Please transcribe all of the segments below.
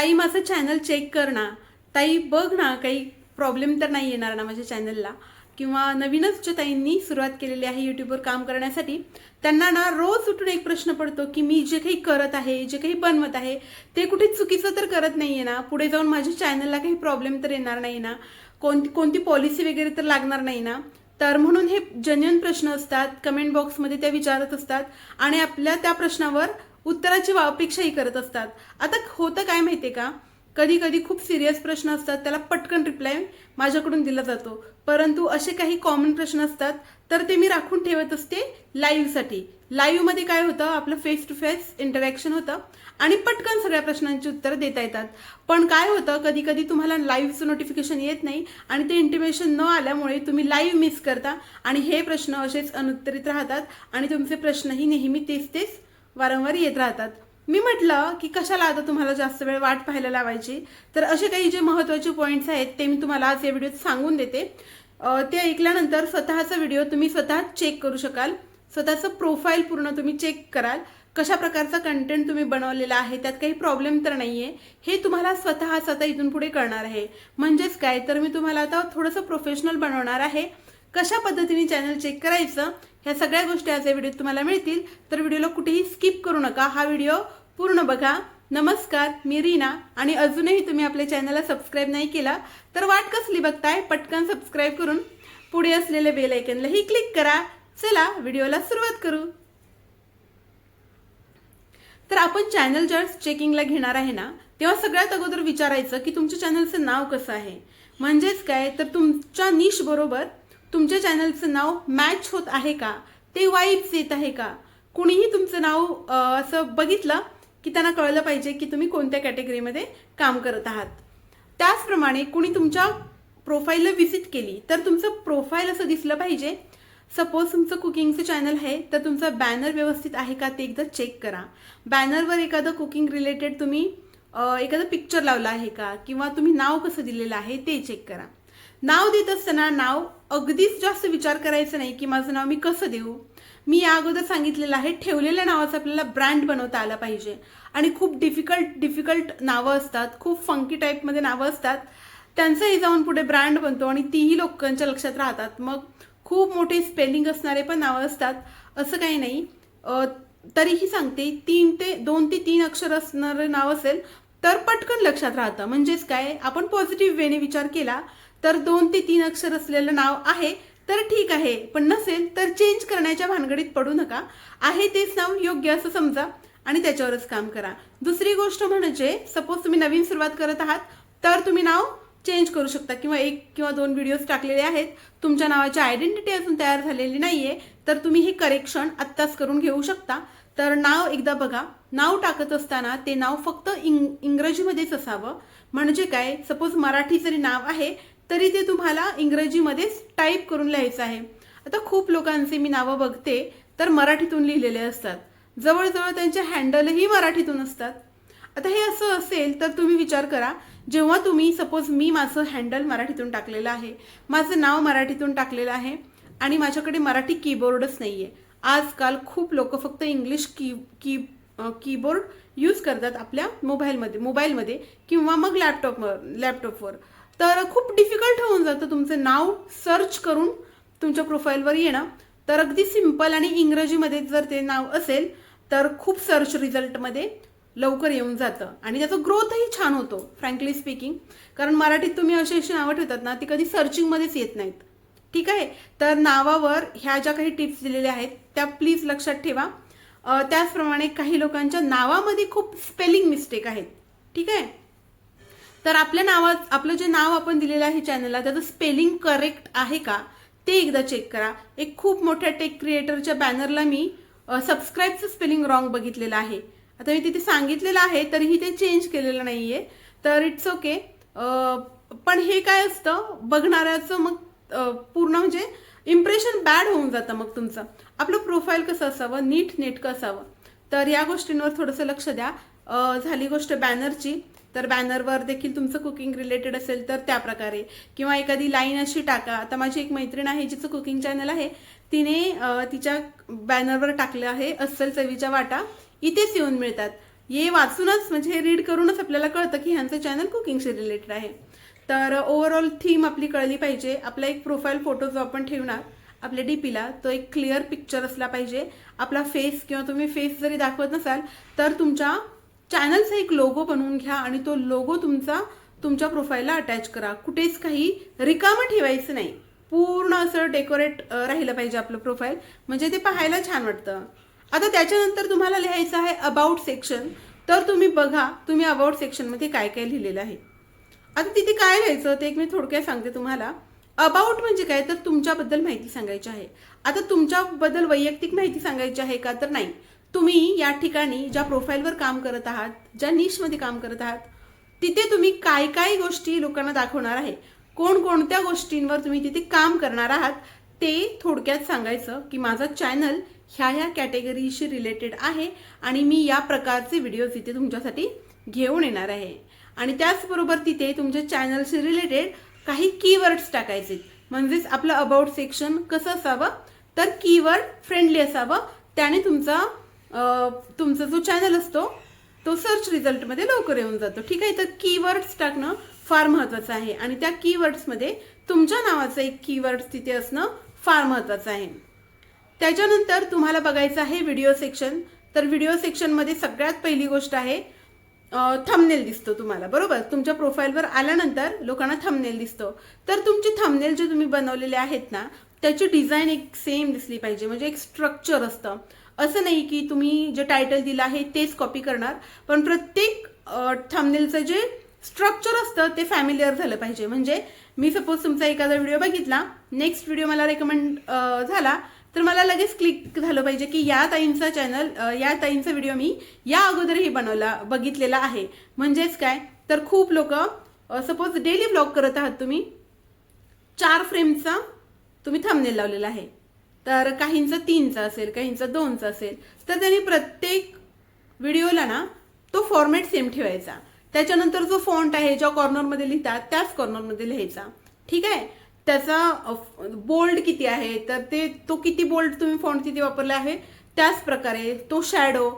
ताई माझं channel check कर ना. ताई बघ ना काही प्रॉब्लेम तर नाही येणार ना माझ्या चॅनलला किंवा नवीनच ज्या ताईंनी सुरुवात केलेली आहे यूट्यूबवर काम करण्यासाठी त्यांना ना रोज उठून एक प्रश्न पडतो की मी जे काही करत आहे जे काही बनवत आहे ते कुठे चुकीचं तर करत नाही आहे ना. पुढे जाऊन माझ्या चॅनलला काही प्रॉब्लेम तर येणार नाही ना. कोणती कोणती पॉलिसी वगैरे तर लागणार नाही ना. तर म्हणून हे जेन्युन प्रश्न असतात कमेंट बॉक्समध्ये त्या विचारत असतात आणि आपल्या त्या प्रश्नावर उत्तराची वा- अपेक्षाही करत असतात. आता होतं काय माहिती आहे का? कधी कधी खूप सिरियस प्रश्न असतात त्याला पटकन रिप्लाय माझ्याकडून दिला जातो. परंतु असे काही कॉमन प्रश्न असतात तर ते मी राखून ठेवत असते लाईव्हसाठी लाईव्हमध्ये काय होतं आपलं फेस टू फेस इंटरॅक्शन होतं आणि पटकन सगळ्या प्रश्नांची उत्तरं देता येतात. पण काय होतं कधी कधी तुम्हाला लाईव्हचं नोटिफिकेशन येत नाही आणि ते इंटिमेशन न आल्यामुळे तुम्ही लाईव्ह मिस करता आणि हे प्रश्न असेच अनुत्तरित राहतात आणि तुमचे प्रश्नही नेहमी तेच तेच वारंवार येत राहतात. मी म्हटलं की कशाला आता तुम्हाला जास्त वेळ वाट पाहायला लावायची? तर असे काही जे महत्त्वाचे पॉईंट्स आहेत ते मी तुम्हाला आज या व्हिडिओत सांगून देते. ते ऐकल्यानंतर स्वतःचा व्हिडिओ तुम्ही स्वतः चेक करू शकाल. स्वतःचं प्रोफाईल पूर्ण तुम्ही चेक कराल. कशा प्रकारचा कंटेंट तुम्ही बनवलेला आहे त्यात काही प्रॉब्लेम तर नाहीये. हे तुम्हाला स्वतःच आता इथून पुढे कळणार आहे. म्हणजेच काय? तर मी तुम्हाला आता थोडंसं प्रोफेशनल बनवणार आहे. कशा पद्धतीने चॅनल चेक करायचं ह्या सगळ्या गोष्टी आज या व्हिडिओत तुम्हाला मिळतील. तर व्हिडिओला कुठेही स्किप करू नका. हा व्हिडिओ पूर्ण बघा. नमस्कार मी रीना आणि अजूनही तुम्ही आपल्या चॅनलला सबस्क्राईब नाही केला तर वाट कसली बघताय? पटकन सबस्क्राईब करून पुढे असलेल्या बेल आयकनलाही क्लिक करा. चला व्हिडिओला सुरुवात करू. तर आपण चॅनल ज्यावेळेस चेकिंगला घेणार आहे ना तेव्हा सगळ्यात अगोदर विचारायचं की तुमच्या चॅनलचं नाव कसं आहे? म्हणजेच काय? तर तुमच्या निश बरोबर तुमच्या चॅनलचं नाव मॅच होत आहे का? ते वाईब्स येत आहे का? कुणीही तुमचं नाव असं बघितलं की त्यांना कळलं पाहिजे की तुम्ही कोणत्या कॅटेगरीमध्ये काम करत आहात. त्याचप्रमाणे कुणी तुमच्या प्रोफाईलला व्हिजिट केली तर तुमचं प्रोफाईल असं दिसलं पाहिजे. सपोज तुमचं कुकिंगचं चॅनल आहे तर तुमचा बॅनर व्यवस्थित आहे का ते एकदा चेक करा. बॅनरवर एखादं कुकिंग रिलेटेड तुम्ही एखादं पिक्चर लावलं आहे का? किंवा तुम्ही नाव कसं दिलेलं आहे ते चेक करा. नाव देत असताना नाव अगदीच जास्त विचार करायचं नाही की माझं नाव मी कसं देऊ? मी या अगोदर सांगितलेलं आहे ठेवलेल्या नावाचं आपल्याला ब्रँड बनवता आला पाहिजे. आणि खूप डिफिकल्ट डिफिकल्ट नावं असतात खूप फंकी टाईपमध्ये नावं असतात. त्यांचंही जाऊन पुढे ब्रँड बनतो आणि तीही लोकांच्या लक्षात राहतात. मग खूप मोठे स्पेलिंग असणारे पण नावं असतात. असं काही नाही. तरीही सांगते तीन ते दोन ते तीन अक्षर असणारं नाव असेल तर पटकन लक्षात राहतं. म्हणजेच काय? आपण पॉझिटिव्ह वेने विचार केला तर दोन ते तीन अक्षर असलेलं नाव आहे तर ठीक आहे. पण नसेल तर चेंज करण्याच्या भानगडीत पडू नका. आहे तेच नाव योग्य असं समजा. आणि त्याच्यावरच काम करा. दुसरी गोष्ट म्हणजे सपोज तुम्ही नवीन सुरुवात करत आहात तर तुम्ही नाव चेंज करू शकता. किंवा एक किंवा दोन व्हिडिओज टाकलेले आहेत. तुमच्या नावाची आयडेंटिटी अजून तयार झालेली नाहीये. तर तुम्ही हे करेक्शन आत्ताच करून घेऊ शकता. तर नाव एकदा बघा. नाव टाकत असताना ते नाव फक्त इंग इंग्रजीमध्येच असावं. म्हणजे काय? सपोज मराठी जरी नाव आहे तरी ते तुम्हाला इंग्रजीमध्येच टाईप करून लिहायचं आहे. आता खूप लोकांचे मी नावं बघते तर मराठीतून लिहिलेले असतात. जवळजवळ त्यांचे हँडलही मराठीतून असतात. आता हे असं असेल तर तुम्ही विचार करा जेव्हा तुम्ही सपोज मी माझं हँडल मराठीतून टाकलेलं आहे माझं नाव मराठीतून टाकलेलं आहे आणि माझ्याकडे मराठी कीबोर्डच नाही आहे आजकाल खूप लोक फक्त इंग्लिश की की कीबोर्ड यूज करतात आपल्या मोबाईलमध्ये मोबाईलमध्ये किंवा मग लॅपटॉपवर लॅपटॉपवर तर खूप डिफिकल्ट होऊन जातं तुमचं नाव सर्च करून तुमच्या प्रोफाईलवर येणं. तर अगदी सिंपल आणि इंग्रजीमध्ये जर ते नाव असेल तर खूप सर्च रिझल्टमध्ये लवकर येऊन जातं. आणि त्याचा ग्रोथही छान होतो फ्रँकली स्पीकिंग कारण मराठीत तुम्ही अशी अशी नावं ठेवतात ना ती कधी सर्चिंगमध्येच येत नाहीत. ठीक आहे? तर नावावर ह्या ज्या काही टिप्स दिलेल्या आहेत त्या प्लीज लक्षात ठेवा. त्याचप्रमाणे काही लोकांच्या नावामध्ये खूप स्पेलिंग मिस्टेक आहेत. ठीक आहे? तर आपल्या नावा आपलं जे नाव आपण दिलेलं आहे चॅनलला त्याचं स्पेलिंग करेक्ट आहे का? ते एकदा चेक करा. एक खूप मोठ्या टेक क्रिएटरच्या बॅनरला मी सबस्क्राईबचं स्पेलिंग रॉंग बघितलेलं आहे. आता मी तिथे सांगितलेलं आहे तरीही ते चेंज केलेलं नाही आहे तर इट्स ओके पण हे काय असतं? बघणाऱ्याचं मग पूर्ण म्हणजे इम्प्रेशन बॅड होऊन जातं मग तुमचं. आपलं प्रोफाईल कसं असावं? नीट नेटकं असावं. तर या गोष्टींवर थोडंसं लक्ष द्या. झाली गोष्ट बॅनरची तर बॅनरवर देखील तुमचं कुकिंग रिलेटेड असेल तर त्या प्रकारे. किंवा एखादी लाईन अशी टाका. आता माझी एक मैत्रीण आहे जिचं कुकिंग चॅनल आहे तिने तिच्या बॅनरवर टाकलं आहे अस्सल चवीच्या वाटा. इथेच येऊन मिळतात. हे वाचूनच म्हणजे हे रीड करूनच आपल्याला कळतं की ह्यांचं चॅनल कुकिंगशी रिलेटेड आहे. तर ओव्हरऑल थीम आपली कळली पाहिजे. आपला एक प्रोफाईल फोटो जो आपण ठेवणार आपल्या डीपीला तो एक क्लिअर पिक्चर असला पाहिजे. आपला फेस किंवा तुम्ही फेस जरी दाखवत नसाल तर तुमच्या चॅनलचा एक लोगो बनवून घ्या आणि तो लोगो तुमचा तुमच्या प्रोफाईलला अटॅच करा. कुठेच काही रिकामं ठेवायचं नाही. पूर्ण असं डेकोरेट राहिलं पाहिजे आपलं प्रोफाईल म्हणजे ते पाहायला छान वाटतं. आता त्याच्यानंतर तुम्हाला लिहायचं आहे अबाउट सेक्शन तर तुम्ही बघा तुम्ही अबाउट सेक्शनमध्ये काय काय लिहिलेलं आहे. आता तिथे काय लिहायचं ते एक मी थोडक्यात सांगते तुम्हाला. अबाउट म्हणजे काय? तर तुमच्याबद्दल माहिती सांगायची आहे. आता तुमच्याबद्दल वैयक्तिक माहिती सांगायची आहे का? तर नाही. तुम्ही या ठिकाणी ज्या प्रोफाईलवर काम करत आहात ज्या निशमध्ये काम करत आहात तिथे तुम्ही काय काय गोष्टी लोकांना दाखवणार आहे? कोणकोणत्या गोष्टींवर तुम्ही तिथे काम करणार आहात? ते थोडक्यात सांगायचं की माझं चॅनल ह्या ह्या कॅटेगरीशी रिलेटेड आहे आणि मी या प्रकारचे व्हिडिओज इथे तुमच्यासाठी घेऊन येणार आहे. आणि त्याचबरोबर तिथे तुमच्या चॅनलशी रिलेटेड काही कीवर्ड्स टाकायचे म्हणजेच आपलं अबाउट सेक्शन कसं असावं? तर कीवर्ड फ्रेंडली असावं. त्याने तुमचा तुमचा जो चॅनल असतो तो सर्च रिझल्टमध्ये लवकर येऊन जातो. ठीक आहे? तर कीवर्ड्स टाकणं फार महत्वाचं आहे. आणि त्या कीवर्ड्समध्ये तुमच्या नावाचं एक कीवर्ड तिथे असणं फार महत्वाचं आहे. त्याच्यानंतर तुम्हाला बघायचं आहे व्हिडिओ सेक्शन तर व्हिडिओ सेक्शनमध्ये सगळ्यात पहिली गोष्ट आहे थंबनेल दिसतो तुम्हाला. बरोबर? तुमच्या प्रोफाईलवर आल्यानंतर लोकांना थंबनेल दिसतो. तर तुमची थंबनेल जे तुम्ही बनवलेले आहेत ना त्याची डिझाईन एक सेम दिसली पाहिजे. म्हणजे एक स्ट्रक्चर असतं. असं नाही की तुम्ही जे टायटल दिलं आहे तेच कॉपी करणार पण प्रत्येक थंबनेलचं जे स्ट्रक्चर असतं ते फॅमिलीअर झालं पाहिजे. म्हणजे मी सपोज तुमचा एखादा व्हिडिओ बघितला नेक्स्ट व्हिडिओ मला रेकमेंड झाला तर मला लगेच क्लिक झालं पाहिजे की या ताईंचा चॅनल या ताईंचा व्हिडिओ मी या अगोदरही बनवला बघितलेला आहे. म्हणजेच काय? तर खूप लोक सपोज डेली ब्लॉग करत आहात तुम्ही चार फ्रेमचा तुम्ही थंबनेल लावलेला आहे. तर काहींचा तीनचा असेल काहींचा दोनचा असेल तर त्यांनी प्रत्येक व्हिडिओला ना तो फॉर्मॅट सेम ठेवायचा. त्याच्यानंतर जो फॉन्ट आहे ज्या कॉर्नरमध्ये लिहितात त्याच कॉर्नरमध्ये लिहायचा. ठीक आहे? त्याचा बोल्ड किती आहे तर ते तो किती बोल्ड तुम्ही फॉन्ट किती वापरला आहे त्याच प्रकारे तो शॅडो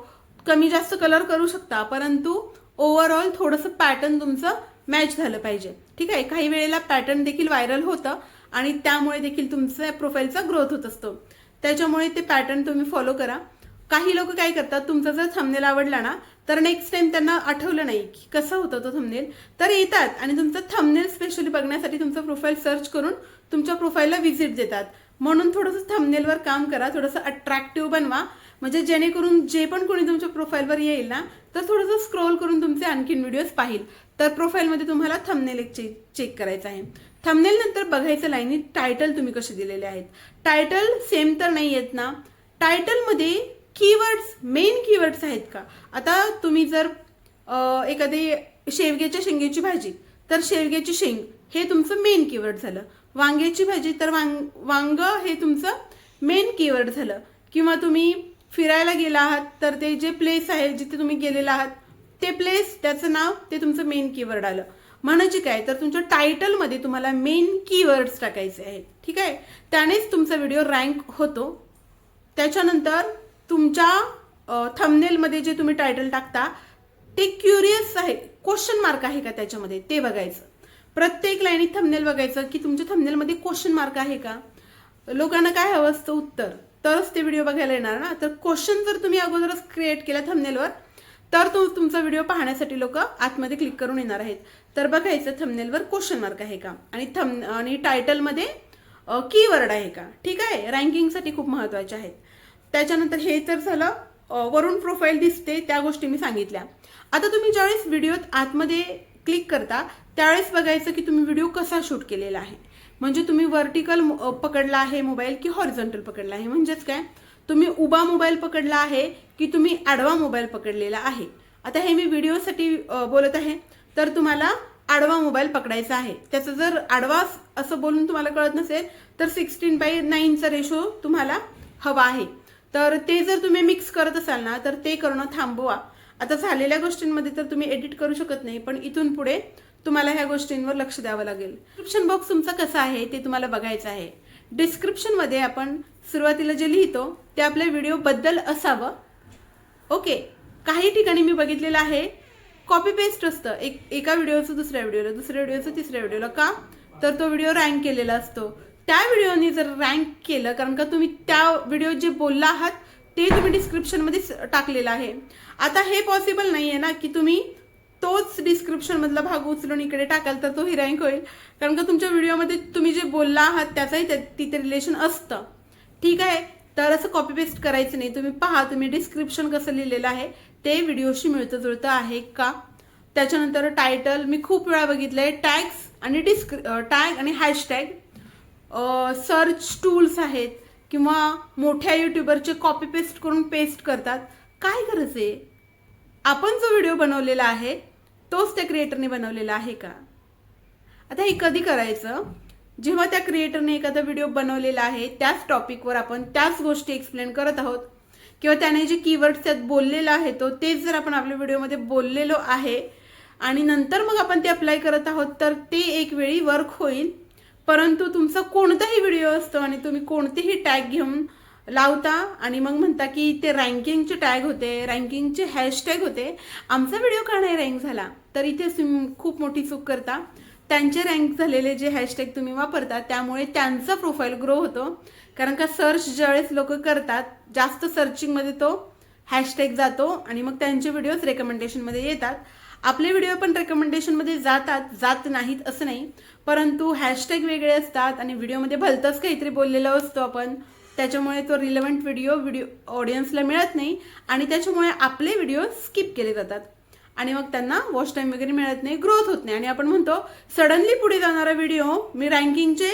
कमी जास्त कलर करू शकता परंतु ओव्हरऑल थोडंसं पॅटर्न तुमचं मॅच झालं पाहिजे. ठीक आहे? काही वेळेला पॅटर्न देखील व्हायरल होतं आणि त्यामुळे देखील तुमचं प्रोफाईलचा ग्रोथ होत असतो. त्याच्यामुळे ते पॅटर्न तुम्ही फॉलो करा. काही लोक काय करतात तुमचा जर थंबनेल आवडला ना तर नेक्स्ट टाइम त्यांना आठवलं नाही की कसं होतं तो थंबनेल तर येतात आणि तुमचं थंबनेल स्पेशली बघण्यासाठी तुमचं प्रोफाईल सर्च करून तुमच्या प्रोफाईलला व्हिजिट देतात. म्हणून थोडंसं थंबनेलवर काम करा थोडंसं अट्रॅक्टिव्ह बनवा. म्हणजे जेणेकरून जे पण कोणी तुमच्या प्रोफाईलवर येईल ना तर थोडंसं स्क्रोल करून तुमचे आणखीन व्हिडिओज पाहिल. तर प्रोफाईलमध्ये तुम्हाला थंबनेल एक चेक चेक करायचं आहे. थंबनेल नंतर बघायचं लाईनी टायटल तुम्ही कसे दिलेले आहेत. टायटल सेम तर नाही आहेत ना. टायटलमध्ये कीवर्ड्स मेन कीवर्ड्स आहेत का? आता तुम्ही जर एखादी शेवग्याच्या शेंगेची भाजी तर शेवग्याची शेंग हे तुमचं मेन कीवर्ड झालं. वांग्याची भाजी तर वांग वांग हे तुमचं मेन कीवर्ड झालं. किंवा तुम्ही फिरायला गेला आहात तर ते जे प्लेस आहे जिथे तुम्ही गेलेला आहात ते प्लेस त्याचं नाव ते तुमचं मेन कीवर्ड आलं. म्हणजे काय? तर तुमच्या टायटलमध्ये तुम्हाला मेन कीवर्ड्स टाकायचे आहेत. ठीक आहे? त्यानेच तुमचा व्हिडिओ रँक होतो. त्याच्यानंतर तुमच्या थंबनेलमध्ये जे तुम्ही टायटल टाकता ते क्युरियस आहे क्वेश्चन मार्क आहे का त्याच्यामध्ये? ते बघायचं. प्रत्येक लाईनीत थंबनेल बघायचं की तुमच्या थंबनेलमध्ये क्वेश्चन मार्क आहे का? लोकांना काय हवं असतं उत्तर? तरच ते व्हिडिओ बघायला येणार ना? तर क्वेश्चन जर तुम्ही अगोदरच क्रिएट केला थंबनेलवर तर तो तुमचा व्हिडिओ पाहण्यासाठी लोक आतमध्ये क्लिक करून येणार आहेत. तर बघायचं थंबनेलवर क्वेश्चन मार्क आहे का? आणि थम आणि टायटलमध्ये कीवर्ड आहे का? ठीक आहे? रँकिंगसाठी खूप महत्त्वाचे आहेत. त्याच्यानंतर हे तर झालं वरून प्रोफाईल दिसते त्या गोष्टी मी सांगितल्या. आता तुम्ही ज्यावेळेस व्हिडिओत आतमध्ये क्लिक करता त्यावेळेस बघायचं की तुम्ही व्हिडिओ कसा शूट केलेला आहे. म्हणजे तुम्ही व्हर्टिकल पकडला आहे मोबाईल की हॉरिझॉन्टल पकडला आहे? म्हणजेच काय? तुम्ही उभा मोबाईल पकडला आहे की तुम्ही आडवा मोबाईल पकडलेला आहे? आता हे मी व्हिडिओसाठी बोलत आहे. तर तुम्हाला आडवा मोबाईल पकडायचा आहे. त्याचं जर आडवा असं बोलून तुम्हाला कळत नसेल तर सिक्स्टीन बाय नाईनचा रेशो तुम्हाला हवा आहे. तर ते जर तुम्ही मिक्स करत असाल ना तर ते करणं थांबवा. आता झालेल्या गोष्टींमध्ये तर तुम्ही एडिट करू शकत नाही पण इथून पुढे तुम्हाला ह्या गोष्टींवर लक्ष द्यावं लागेल. डिस्क्रिप्शन बॉक्स तुमचा कसा आहे ते तुम्हाला बघायचं आहे. डिस्क्रिप्शनमध्ये आपण सुरुवातीला जे लिहितो ते आपल्या व्हिडिओबद्दल असावं. ओके काही ठिकाणी मी बघितलेलं आहे कॉपी पेस्ट असतं. एक एका व्हिडिओचं दुसऱ्या व्हिडिओला दुसऱ्या व्हिडिओचं तिसऱ्या व्हिडिओला का? तर तो व्हिडिओ रँक केलेला असतो. त्या व्हिडिओनी जर रँक केलं कारण का तुम्ही त्या व्हिडिओ जे बोलला आहात ते तुम्ही डिस्क्रिप्शनमध्ये टाकलेलं आहे. आता हे पॉसिबल नाही आहे ना की तुम्ही तोच डिस्क्रिप्शन मधला भाग उचलून इकडे टाकाल तर तो रँक होईल. कारण का तुमच्या व्हिडिओमध्ये तुम्ही जे बोलला आहात त्याचाही त्या- तिथे रिलेशन असतं. ठीक आहे? तर असं कॉपी पेस्ट करायचं नाही. तुम्ही पहा तुम्ही डिस्क्रिप्शन कसं लिहिलेलं आहे. ते व्हिडिओशी मिळतं जुळतं आहे का? त्याच्यानंतर टायटल मी खूप वेळा बघितलंय. टॅग्स आणि डिस्क्रि टॅग आणि हॅशटॅग सर्च टूल्स आहेत किंवा मोठ्या युट्यूबरचे कॉपी पेस्ट करून पेस्ट करतात. काय गरज आहे? आपण जो व्हिडिओ बनवलेला आहे तोच त्या क्रिएटरने बनवलेला आहे का? आता हे कधी करायचं? जेव्हा त्या क्रिएटरने एखादा व्हिडिओ बनवलेला आहे त्याच टॉपिकवर आपण त्याच गोष्टी एक्सप्लेन करत आहोत. किंवा त्याने जे कीवर्ड्स त्यात बोललेलं आहे तो तेच जर आपण आपल्या व्हिडिओमध्ये बोललेलो आहे आणि नंतर मग आपण ते अप्लाय करत आहोत तर ते एक वेळी वर्क होईल. परंतु तुमचा कोणताही व्हिडिओ असतो आणि तुम्ही कोणतेही टॅग घेऊन लावता आणि मग म्हणता की ते रँकिंगचे टॅग होते रँकिंगचे हॅशटॅग होते आमचा व्हिडिओ का नाही रँक झाला? तर इथे तुम्ही खूप मोठी चूक करता. त्यांचे रँक झालेले जे हॅशटॅग तुम्ही वापरता त्यामुळे त्यांचा प्रोफाईल ग्रो होतो. कारण का सर्च ज्यावेळेस लोक करतात जास्त सर्चिंगमध्ये तो हॅशटॅग जातो आणि मग त्यांचे व्हिडिओज रेकमेंडेशनमध्ये येतात. आपले व्हिडिओ पण रेकमेंडेशनमध्ये जातात जात नाहीत असं नाही. परंतु हॅशटॅग वेगळे असतात आणि व्हिडिओमध्ये भलतंच काहीतरी बोललेलं असतो आपण. त्याच्यामुळे तो रिलेव्हंट व्हिडिओ व्हिडिओ ऑडियन्सला मिळत नाही. आणि त्याच्यामुळे आपले व्हिडिओ स्किप केले जातात. आणि मग त्यांना वॉच टाईम वगैरे मिळत नाही ग्रोथ होत नाही. आणि आपण म्हणतो सडनली पुढे जाणारा व्हिडिओ मी रँकिंगचे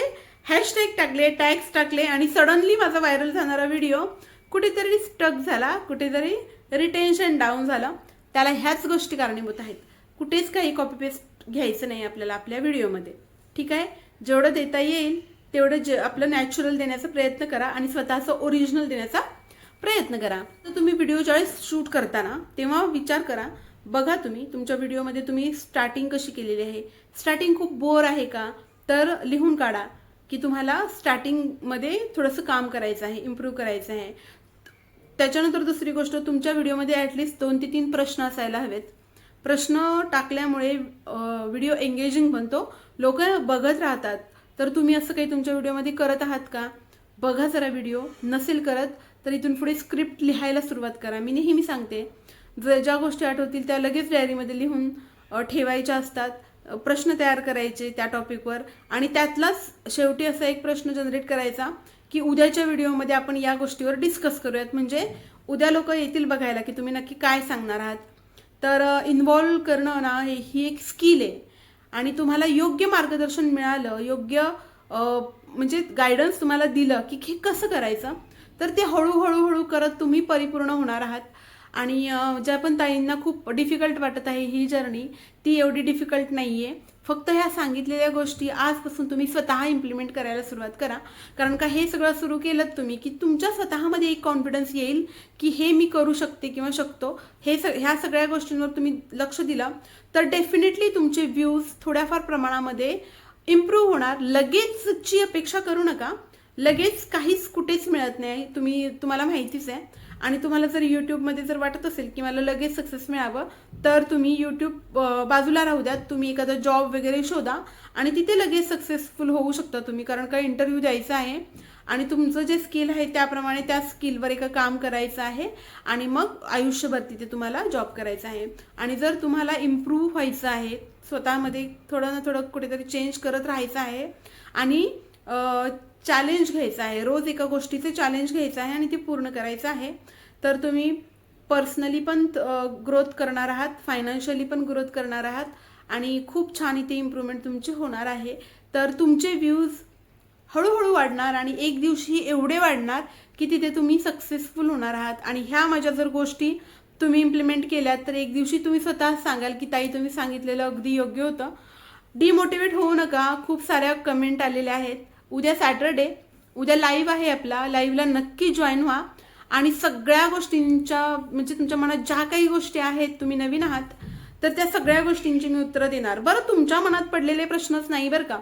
हॅशटॅग टाकले टॅग्स टाकले आणि सडनली माझा व्हायरल जाणारा व्हिडिओ कुठेतरी स्टक झाला कुठेतरी रिटेन्शन डाऊन झालं. त्याला ह्याच गोष्टी कारणीभूत आहेत. कुठेच काही कॉपी पेस्ट घ्यायचं नाही आपल्याला आपल्या व्हिडिओमध्ये. ठीक आहे? जेवढं देता येईल तेवढं जे आपलं नॅचरल देण्याचा प्रयत्न करा आणि स्वतःचं ओरिजिनल देण्याचा प्रयत्न करा. तर तुम्ही व्हिडिओ ज्यावेळेस शूट करताना तेव्हा विचार करा बघा तुम्ही तुमच्या व्हिडिओमध्ये तुम्ही स्टार्टिंग कशी केलेली आहे? स्टार्टिंग खूप बोर आहे का? तर लिहून काढा की तुम्हाला स्टार्टिंगमध्ये थोडंसं काम करायचं आहे इम्प्रूव्ह करायचं आहे. त्याच्यानंतर दुसरी गोष्ट तुमच्या व्हिडिओमध्ये ॲटलिस्ट दोन ते तीन प्रश्न असायला हवेत. प्रश्न टाकल्यामुळे व्हिडिओ एंगेजिंग बनतो. लोक बघत राहतात. तर तुम्ही असं काही तुमच्या व्हिडिओमध्ये करत आहात का? बघा जरा व्हिडिओ. नसेल करत तर इथून पुढे स्क्रिप्ट लिहायला सुरुवात करा. मी नेहमी सांगते ज ज्या गोष्टी आठवतील त्या लगेच डायरीमध्ये लिहून ठेवायच्या असतात. प्रश्न तयार करायचे त्या टॉपिकवर आणि त्यातलाच शेवटी असा एक प्रश्न जनरेट करायचा की उद्याच्या व्हिडिओमध्ये आपण या गोष्टीवर डिस्कस करूयात. म्हणजे उद्या लोक येतील बघायला की तुम्ही नक्की काय सांगणार आहात. तर इन्व्हॉल्व करणं ना हे ही एक स्किल आहे. आणि तुम्हाला योग्य मार्गदर्शन मिळालं योग्य म्हणजे गायडन्स तुम्हाला दिलं की हे कसं करायचं तर ते हळूहळू हळू करत तुम्ही परिपूर्ण होणार आहात. आणि ज्या पण ताईंना खूप डिफिकल्ट वाटत आहे ही जर्नी ती एवढी डिफिकल्ट नाही आहे फक्त ह्या सांगितलेल्या गोष्टी आजपासून तुम्ही स्वतः इम्प्लिमेंट करायला सुरुवात करा. कारण का हे सगळं सुरू केलं तुम्ही की तुमच्या स्वतःमध्ये एक कॉन्फिडन्स येईल की हे मी करू शकते किंवा शकतो. हे स ह्या सगळ्या गोष्टींवर तुम्ही लक्ष दिलं तर डेफिनेटली तुमचे व्ह्यूज थोड्याफार प्रमाणामध्ये इम्प्रूव्ह होणार. लगेचची अपेक्षा करू नका. लगेच काहीच कुठेच मिळत नाही. तुम्ही तुम्हाला माहितीच आहे. आणि तुम्हाला जर यूट्यूबमध्ये जर वाटत असेल की मला लगेच सक्सेस मिळावं तर तुम्ही यूट्यूब बाजूला राहू द्यात. तुम्ही एखादा जॉब वगैरे शोधा आणि तिथे लगेच सक्सेसफुल होऊ शकता तुम्ही कारण का इंटरव्ह्यू द्यायचा आहे आणि तुमचं जे स्किल आहे त्याप्रमाणे त्या स्किलवर एका काम करायचं आहे आणि मग आयुष्यभर तिथे तुम्हाला जॉब करायचा आहे. आणि जर तुम्हाला इम्प्रूव्ह व्हायचं आहे स्वतःमध्ये थोडं ना थोडं कुठेतरी चेंज करत राहायचं आहे आणि चॅलेंज घ्यायचं आहे. रोज एका गोष्टीचे चॅलेंज घ्यायचं आहे आणि ते पूर्ण करायचं आहे. तर तुम्ही पर्सनली पण ग्रोथ करणार आहात. फायनान्शियली पण ग्रोथ करणार आहात. आणि खूप छान इथे इम्प्रूव्हमेंट तुमची होणार आहे. तर तुमचे व्ह्यूज हळूहळू वाढणार आणि एक दिवशी एवढे वाढणार की तिथे तुम्ही सक्सेसफुल होणार आहात. आणि ह्या माझ्या जर गोष्टी तुम्ही इम्प्लिमेंट केल्यात तर एक दिवशी तुम्ही स्वतः सांगाल की ताई तुम्ही सांगितलेलं अगदी योग्य होतं. डिमोटिवेट होऊ नका. खूप साऱ्या कमेंट आलेल्या आहेत. उद्या सॅटरडे उद्या लाईव्ह आहे आपला. लाईव्हला नक्की जॉईन व्हा. आणि सगळ्या गोष्टींच्या म्हणजे तुमच्या मनात ज्या काही गोष्टी आहेत तुम्ही नवीन आहात तर त्या सगळ्या गोष्टींची मी उत्तरं देणार. बरं तुमच्या मनात पडलेले प्रश्नच नाही बरं का?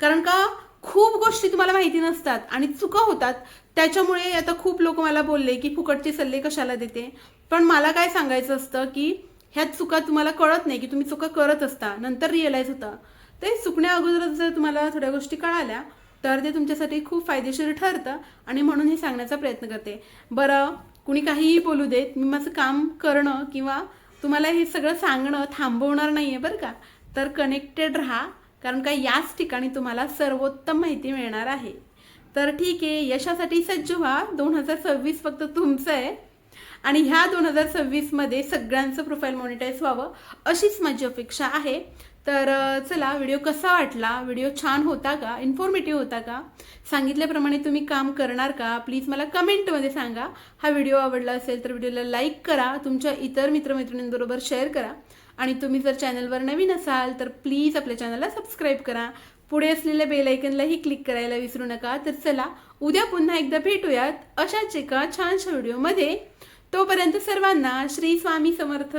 कारण का खूप गोष्टी तुम्हाला माहिती नसतात आणि चुका होतात. त्याच्यामुळे आता खूप लोक मला बोलले की फुकटचे सल्ले कशाला देते? पण मला काय सांगायचं असतं की ह्या चुका तुम्हाला कळत नाही की तुम्ही चुका करत असता. नंतर रिअलाईज होतं. ते चुकण्या अगोदरच जर तुम्हाला थोड्या गोष्टी कळाल्या तर ते तुमच्यासाठी खूप फायदेशीर ठरतं आणि म्हणून हे सांगण्याचा प्रयत्न करते. बरं कुणी काहीही बोलू देत मी माझं काम करणं किंवा तुम्हाला हे सगळं सांगणं थांबवणार नाही आहे बरं का? तर कनेक्टेड राहा कारण का याच ठिकाणी तुम्हाला सर्वोत्तम माहिती मिळणार आहे. तर ठीक आहे यशासाठी सज्ज व्हा. दोन हजार सव्वीस फक्त तुमचं आहे. आणि ह्या दोन हजार सव्वीसमध्ये सगळ्यांचं प्रोफाईल मॉनिटाईज व्हावं अशीच माझी अपेक्षा आहे. तर चला व्हिडिओ कसा वाटला? व्हिडिओ छान होता का? इन्फॉर्मेटिव्ह होता का? सांगितल्याप्रमाणे तुम्ही काम करणार का? प्लीज मला कमेंटमध्ये सांगा. हा व्हिडिओ आवडला असेल तर व्हिडिओला लाईक करा तुमच्या इतर मित्रमैत्रिणींबरोबर शेअर करा. आणि तुम्ही जर चॅनलवर नवीन असाल तर प्लीज आपल्या चॅनलला सबस्क्राईब करा. पुढे असलेल्या बेलायकनलाही क्लिक करायला विसरू नका. तर चला उद्या पुन्हा एकदा भेटूयात अशाच एका छानशा व्हिडिओमध्ये. तोपर्यंत सर्वांना श्री स्वामी समर्थ.